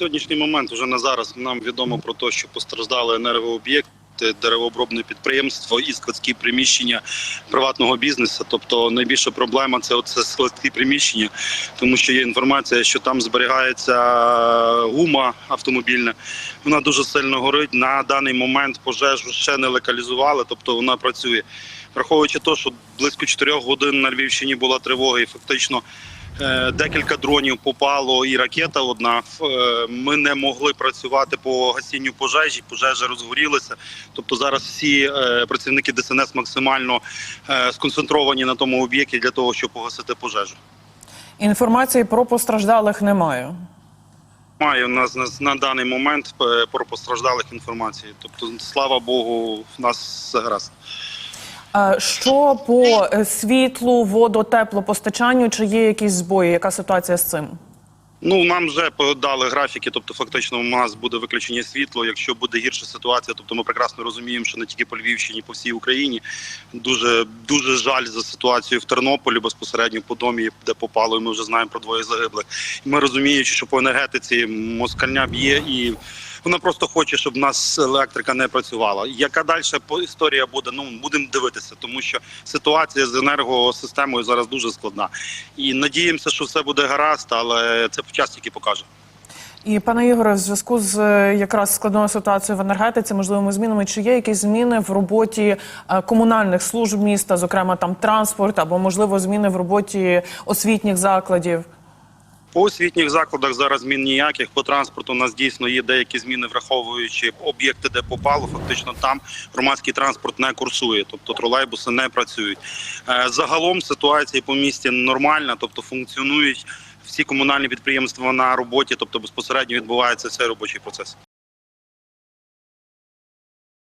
сьогоднішній момент вже на зараз нам відомо про те, що постраждали енергооб'єкти, деревообробне підприємство і складські приміщення приватного бізнесу. Тобто найбільша проблема це оце складські приміщення, тому що є інформація, що там зберігається гума автомобільна. Вона дуже сильно горить. На даний момент пожежу ще не локалізували, тобто вона працює. Враховуючи те, що близько 4 годин на Львівщині була тривога, і фактично декілька дронів попало, і ракета одна. Е, Ми не могли працювати по гасінню пожежі. Пожежа розгорілася. Тобто зараз всі е, працівники ДСНС максимально е, сконцентровані на тому об'єкті для того, щоб погасити пожежу. Інформації про постраждалих немає. Має у нас на, на даний момент е, про постраждалих інформації. Тобто, слава Богу, в нас все гаразд. Е, Що по е, світлу, воду, теплопостачанню? Чи є якісь збої? Яка ситуація з цим? Ну нам вже подали графіки, тобто фактично у нас буде виключення світло. Якщо буде гірша ситуація, тобто ми прекрасно розуміємо, що не тільки по Львівщині, по всій Україні дуже дуже жаль за ситуацію в Тернополі, безпосередньо по домі, де попало. і Ми вже знаємо про двоє загиблих. Ми розуміючи, що по енергетиці москальня б'є і. Вона просто хоче, щоб в нас електрика не працювала. Яка далі історія буде? Ну будемо дивитися, тому що ситуація з енергосистемою зараз дуже складна. І надіємося, що все буде гаразд, але це час тільки покаже. І пане Ігоре, в зв'язку з е, якраз складною ситуацією в енергетиці, можливими змінами, чи є якісь зміни в роботі е, комунальних служб міста, зокрема там транспорт, або можливо зміни в роботі освітніх закладів? По освітніх закладах зараз змін ніяких. По транспорту у нас дійсно є деякі зміни, враховуючи об'єкти, де попало. Фактично там громадський транспорт не курсує, тобто тролейбуси не працюють. Е, Загалом ситуація по місті нормальна, тобто функціонують всі комунальні підприємства на роботі, тобто безпосередньо відбувається цей робочий процес.